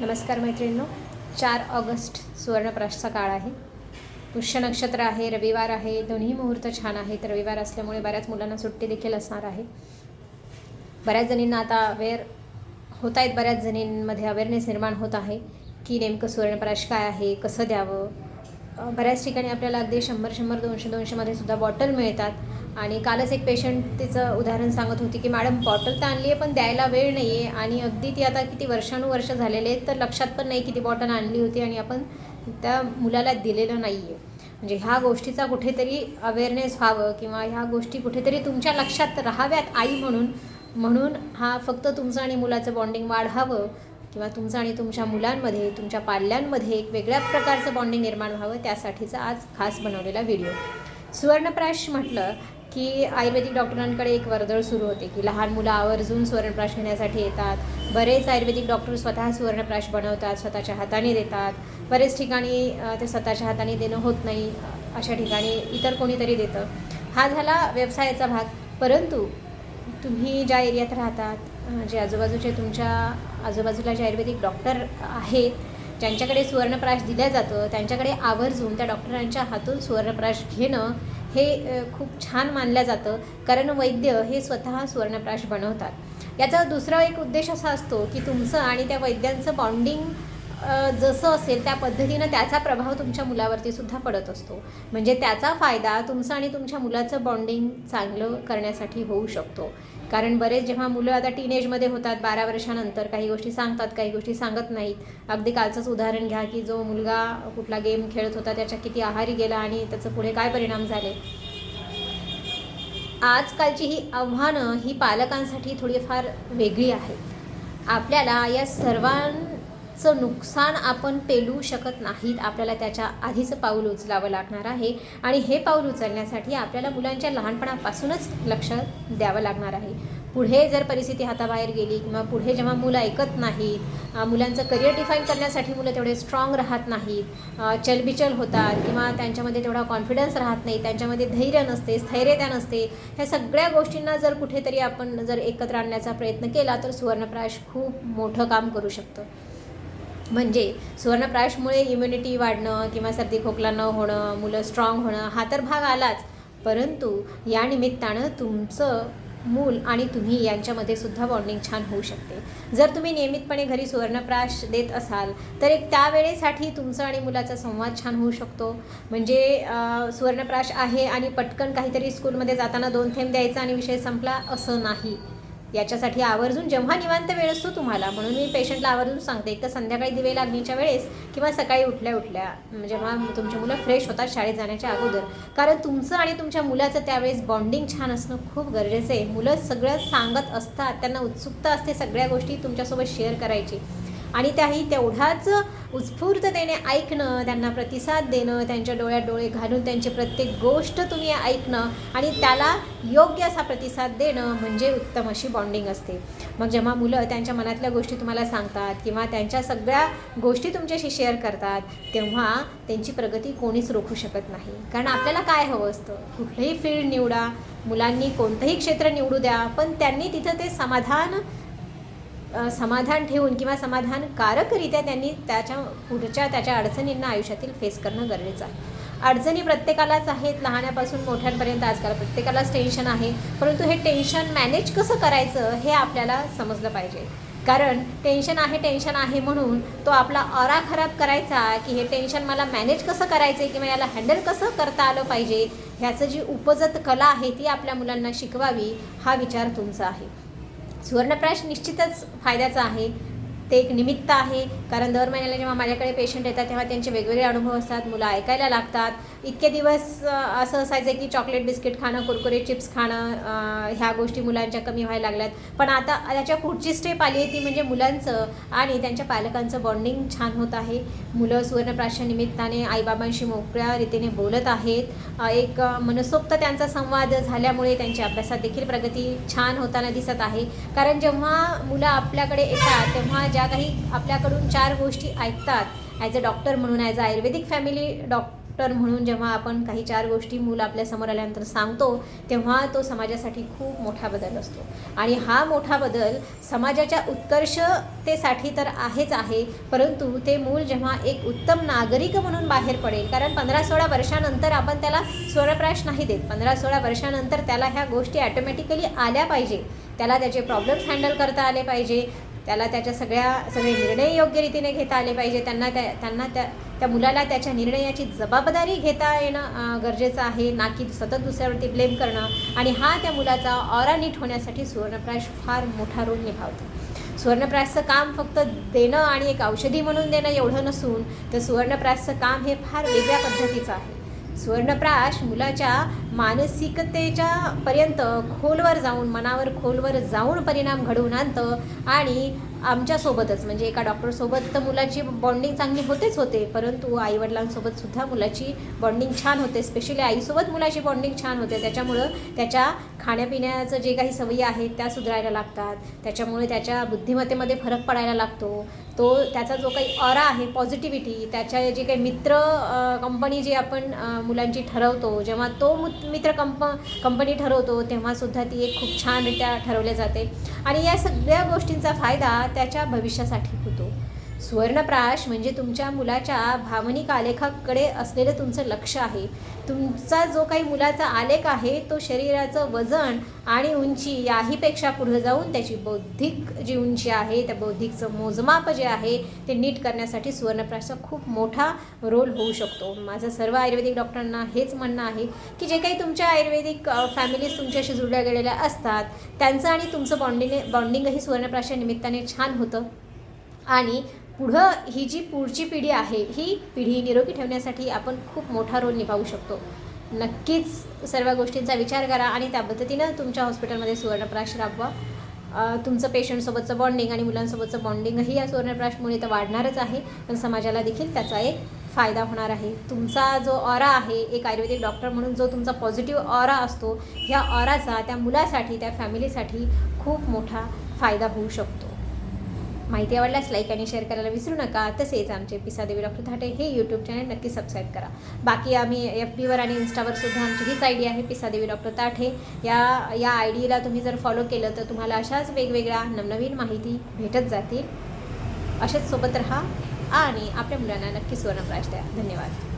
नमस्कार मैत्रिणींनो चार ऑगस्ट सुवर्णप्राशचा काळ आहे. पुष्य नक्षत्र आहे रविवार आहे दोन्ही मुहूर्त छान आहेत. रविवार असल्यामुळे बऱ्याच मुलांना सुट्टी देखील असणार आहे. बऱ्याच जणींना आता अवेअर होत आहेत बऱ्याच जणींमध्ये अवेअरनेस निर्माण होत आहे की नेमकं सुवर्णप्राश काय आहे कसं द्यावं. बऱ्याच ठिकाणी आपल्याला अगदी शंभर शंभर दोनशे दोनशेमध्ये सुद्धा बॉटल मिळतात. आणि कालच एक पेशंट तिचं उदाहरण सांगत होती की मॅडम बॉटल तर आणली आहे पण द्यायला वेळ नाही आहे आणि अगदी ती आता किती वर्षानुवर्ष झालेले आहेत तर लक्षात पण नाही किती बॉटल आणली होती आणि आपण त्या मुलाला दिलेलं नाही आहे म्हणजे ह्या गोष्टीचा कुठेतरी अवेअरनेस व्हावं किंवा ह्या गोष्टी कुठेतरी तुमच्या लक्षात राहाव्यात आई म्हणून म्हणून हा फक्त तुमचं आणि मुलाचं बॉन्डिंग वाढावं किंवा तुमचं आणि तुमच्या मुलांमध्ये तुमच्या पाल्यांमध्ये एक वेगळ्या प्रकारचं बॉन्डिंग निर्माण व्हावं त्यासाठीचा आज खास बनवलेला व्हिडिओ सुवर्णप्राश म्हटलं की आयुर्वेदिक डॉक्टरांकडे एक वर्दळ सुरू होते की लहान मुलं आवर्जून सुवर्णप्राश घेण्यासाठी येतात. बरेच आयुर्वेदिक डॉक्टर स्वतः सुवर्णप्राश बनवतात स्वतःच्या हाताने देतात. बरेच ठिकाणी ते स्वतःच्या हाताने देणं होत नाही अशा ठिकाणी इतर कोणीतरी देतं. हा झाला व्यवसायाचा भाग. परंतु तुम्ही ज्या एरियात राहतात जे आजूबाजूचे तुमच्या आजूबाजूला जे आयुर्वेदिक डॉक्टर आहेत ज्यांच्याकडे सुवर्णप्राश दिला जातं त्यांच्याकडे आवर्जून त्या डॉक्टरांच्या हातून सुवर्णप्राश घेणं हे खूप छान मानलं जातं. कारण वैद्य हे स्वतः सुवर्णप्राश बनवतात. याचा दुसरा एक उद्देश असा असतो की तुमचं आणि त्या वैद्यांचं बॉन्डिंग जसं असेल त्या पद्धतीनं त्याचा प्रभाव तुमच्या मुलावरती सुद्धा पडत असतो. म्हणजे त्याचा फायदा तुमचं आणि तुमच्या मुलाचं बॉन्डिंग चांगलं करण्यासाठी होऊ शकतो. कारण बरेच जेव्हा मुलं आता टीनेजमध्ये होतात बारा वर्षानंतर काही गोष्टी सांगतात काही गोष्टी सांगत नाहीत. अगदी कालचंच उदाहरण घ्या की जो मुलगा कुठला गेम खेळत होता त्याच्या किती आहारी गेला आणि त्याचं पुढे काय परिणाम झाले? आजकालची ही आव्हानं ही पालकांसाठी थोडीफार वेगळी आहेत. आपल्याला या सर्वां चं नुकसान आपण पेलू शकत नाहीत. आपल्याला त्याच्या आधीचं पाऊल उचलावं लागणार आहे. आणि हे पाऊल उचलण्यासाठी आपल्याला मुलांच्या लहानपणापासूनच लक्ष द्यावं लागणार आहे. पुढे जर परिस्थिती हाताबाहेर गेली किंवा पुढे जेव्हा मुलं ऐकत नाहीत मुलांचं करिअर डिफाईन करण्यासाठी मुलं तेवढे स्ट्रॉंग राहत नाहीत चलबिचल होतात किंवा त्यांच्यामध्ये तेवढा कॉन्फिडन्स राहत नाही त्यांच्यामध्ये धैर्य नसते स्थैर्यता नसते ह्या सगळ्या गोष्टींना जर कुठेतरी आपण जर एकत्र आणण्याचा प्रयत्न केला तर सुवर्णप्राश खूप मोठं काम करू शकतं. म्हणजे सुवर्णप्राशमुळे इम्युनिटी वाढणं किंवा सर्दी खोकला न होणं मुलं स्ट्रॉंग होणं हा तर भाग आलाच. परंतु या निमित्तानं तुमचं मूल आणि तुम्ही यांच्यामध्ये सुद्धा बॉन्डिंग छान होऊ शकते. जर तुम्ही नियमितपणे घरी सुवर्णप्राश देत असाल तर एक त्यावेळेसाठी तुमचं आणि मुलाचा संवाद छान होऊ शकतो. म्हणजे सुवर्णप्राश आहे आणि पटकन काहीतरी स्कूलमध्ये जाताना दोन थेंब द्यायचा आणि विषय संपला असं नाही. याच्यासाठी आवर्जून जेव्हा निवांत वेळ असतो तुम्हाला म्हणून मी पेशंटला आवर्जून सांगते. एक तर संध्याकाळी दिवे लागणीच्या वेळेस किंवा सकाळी उठल्या उठल्या म्हणजे जेव्हा तुमची मुलं फ्रेश होतात शाळेत जाण्याच्या अगोदर. कारण तुमचं आणि तुमच्या मुलाचं त्यावेळेस बॉन्डिंग छान असणं खूप गरजेचं आहे. मुलं सगळं सांगत असतात त्यांना उत्सुकता असते सगळ्या गोष्टी तुमच्यासोबत शेअर करायची. आणि त्याही तेवढाच उत्स्फूर्ततेने ऐकणं त्यांना प्रतिसाद देणं त्यांच्या डोळ्यात डोळे घालून त्यांची प्रत्येक गोष्ट तुम्ही ऐकणं आणि त्याला योग्य असा प्रतिसाद देणं म्हणजे उत्तम अशी बॉन्डिंग असते. मग जेव्हा मुलं त्यांच्या मनातल्या गोष्टी तुम्हाला सांगतात किंवा त्यांच्या सगळ्या गोष्टी तुमच्याशी शेअर करतात तेव्हा त्यांची प्रगती कोणीच रोखू शकत नाही. कारण आपल्याला काय हवं असतं? कुठलंही फील्ड निवडा मुलांनी कोणतंही क्षेत्र निवडू द्या पण त्यांनी तिथं ते समाधान समाधान ठेवून किंवा समाधानकारकरित्या त्यांनी त्याच्या पुढच्या त्याच्या अडचणींना आयुष्यातील फेस करणं गरजेचं आहे. अडचणी प्रत्येकालाच आहेत. लहानापासून मोठ्यांपर्यंत आजकाल प्रत्येकालाच टेन्शन आहे. परंतु हे टेन्शन मॅनेज कसं करायचं हे आपल्याला समजलं पाहिजे. कारण टेन्शन आहे टेन्शन आहे म्हणून तो आपला ऑरा खराब करायचा की हे टेन्शन मला मॅनेज कसं करायचं किंवा याला हँडल कसं करता आलं पाहिजे ह्याचं जी उपजत कला आहे ती आपल्या मुलांना शिकवावी हा विचार तुमचा आहे. सुवर्णप्राश निश्चितच फायद्याचा आहे. ते एक निमित्त आहे. कारण दर महिन्याला जेव्हा माझ्याकडे पेशंट येतात तेव्हा त्यांचे वेगवेगळे अनुभव असतात. मुलं ऐकायला लागतात. इतके दिवस असं असायचं की चॉकलेट बिस्किट खाणं कुरकुरे चिप्स खाणं ह्या गोष्टी मुलांच्या कमी व्हायला लागल्यात. पण आता याच्या पुढची स्टेप आली आहे ती म्हणजे मुलांचं आणि त्यांच्या पालकांचं बॉन्डिंग छान होत आहे. मुलं सुवर्णप्राशा निमित्ताने आईबाबांशी मोकळ्या रीतीने बोलत आहेत. एक मनसोक्त त्यांचा संवाद झाल्यामुळे त्यांच्या अभ्यासात देखील प्रगती छान होताना दिसत आहे. कारण जेव्हा मुलं आपल्याकडे येतात तेव्हा ज्या काही आपल्याकडून चार गोष्टी ऐकतात ॲज अ डॉक्टर म्हणून as a Ayurvedic family doctor म्हणून जेव्हा आपण काही चार गोष्टी मूल आपल्यासमोर आल्यानंतर सांगतो तेव्हा तो समाजासाठी खूप मोठा बदल असतो. आणि हा मोठा बदल समाजाच्या उत्कर्षतेसाठी तर आहेच आहे परंतु ते मूल जेव्हा एक उत्तम नागरिक म्हणून बाहेर पडेल कारण पंधरा सोळा वर्षानंतर आपण त्याला स्वरप्राश नाही देत. पंधरा सोळा वर्षानंतर त्याला ह्या गोष्टी ॲटोमॅटिकली आल्या पाहिजे. त्याला त्याचे प्रॉब्लेम्स हँडल करता आले पाहिजे. त्याला त्याच्या सगळ्या सगळे निर्णय योग्य रीतीने घेता आले पाहिजे. त्यांना त्या त्यांना त्या त्या मुलाला त्याच्या निर्णयाची जबाबदारी घेता येणं गरजेचं आहे. ना की सतत दुसऱ्यावरती ब्लेम करणं. आणि हा त्या मुलाचा ऑरा नीट होण्यासाठी सुवर्णप्राश फार मोठा रोल निभावतो. सुवर्णप्राशचं काम फक्त देणं आणि एक औषधी म्हणून देणं एवढं नसून तर सुवर्णप्राशचं काम हे फार वेगळ्या पद्धतीचं आहे. सुवर्णप्राश मुलाच्या मानसिकतेच्या पर्यंत खोलवर जाऊन मनावर खोलवर जाऊन परिणाम घडवून आणतं आणि आमच्यासोबतच म्हणजे एका डॉक्टरसोबत तर मुलाची बॉन्डिंग चांगली होतेच होते परंतु आईवडिलांसोबत सुद्धा मुलाची बॉन्डिंग छान होते स्पेशली आईसोबत मुलाची बॉन्डिंग छान होते. त्याच्यामुळं त्याच्या खाण्यापिण्याचं जे काही सवयी आहेत त्या सुधारायला लागतात. त्याच्यामुळे त्याच्या बुद्धिमत्तेमध्ये फरक पडायला लागतो. तो त्याचा जो काही ऑरा आहे पॉझिटिव्हिटी त्याच्या जे काही मित्र कंपनी जी आपण मुलांची ठरवतो जेव्हा तो मु- मित्र कंप कंपनी ठरवतो तेव्हासुद्धा ती एक खूप छानरित्या ठरवल्या जाते. आणि या सगळ्या गोष्टींचा फायदा त्याच्या भविष्यासाठी होतो. सुवर्णप्राश म्हणजे तुमच्या मुलाच्या भावनिक आलेखाकडे असलेलं तुमचं लक्ष आहे. तुमचा जो काही मुलाचा आलेख आहे तो शरीराचं वजन आणि उंची याहीपेक्षा पुढे जाऊन त्याची बौद्धिक जी उंची आहे त्या बौद्धिकचं मोजमाप जे आहे ते नीट करण्यासाठी सुवर्णप्राशचा खूप मोठा रोल होऊ शकतो. माझं सर्व आयुर्वेदिक डॉक्टरांना हेच म्हणणं आहे की जे काही तुमच्या आयुर्वेदिक फॅमिलीज तुमच्याशी जुळल्या गेलेल्या असतात त्यांचं आणि तुमचं बॉन्डिंग बॉन्डिंगही सुवर्णप्राशच्या निमित्ताने छान होतं. आणि पुढं ही जी पुढची पिढी आहे ही पिढी निरोगी ठेवण्यासाठी आपण खूप मोठा रोल निभावू शकतो. नक्कीच सर्व गोष्टींचा विचार करा आणि त्या पद्धतीनं तुमच्या हॉस्पिटलमध्ये सुवर्णप्राश राबवा. तुमचं पेशंटसोबतचं बॉन्डिंग आणि मुलांसोबतचं बॉन्डिंगही या सुवर्णप्राशमुळे तर वाढणारच आहे. पण समाजाला देखील त्याचा एक फायदा होणार आहे. तुमचा जो ऑरा आहे एक आयुर्वेदिक डॉक्टर म्हणून जो तुमचा पॉझिटिव्ह ऑरा असतो ह्या ऑराचा त्या मुलासाठी त्या फॅमिलीसाठी खूप मोठा फायदा होऊ शकतो. माहिती आवडल्यास लाईक आणि शेअर करायला विसरू नका. तसेच आमचे पिसादेवी डॉक्टर थाटे हे यूट्यूब चॅनल नक्की सबस्क्राईब करा. बाकी आम्ही एफ बीवर आणि इन्स्टावर सुद्धा आमची हीच आय डी आहे पिसादेवी डॉक्टर ताठे या या आय डीला तुम्ही जर फॉलो केलं तर तुम्हाला अशाच वेगवेगळ्या नवनवीन माहिती भेटत जातील. असेच सोबत राहा आणि आपल्या मुलांना नक्की सुवर्णप्राश द्या. धन्यवाद.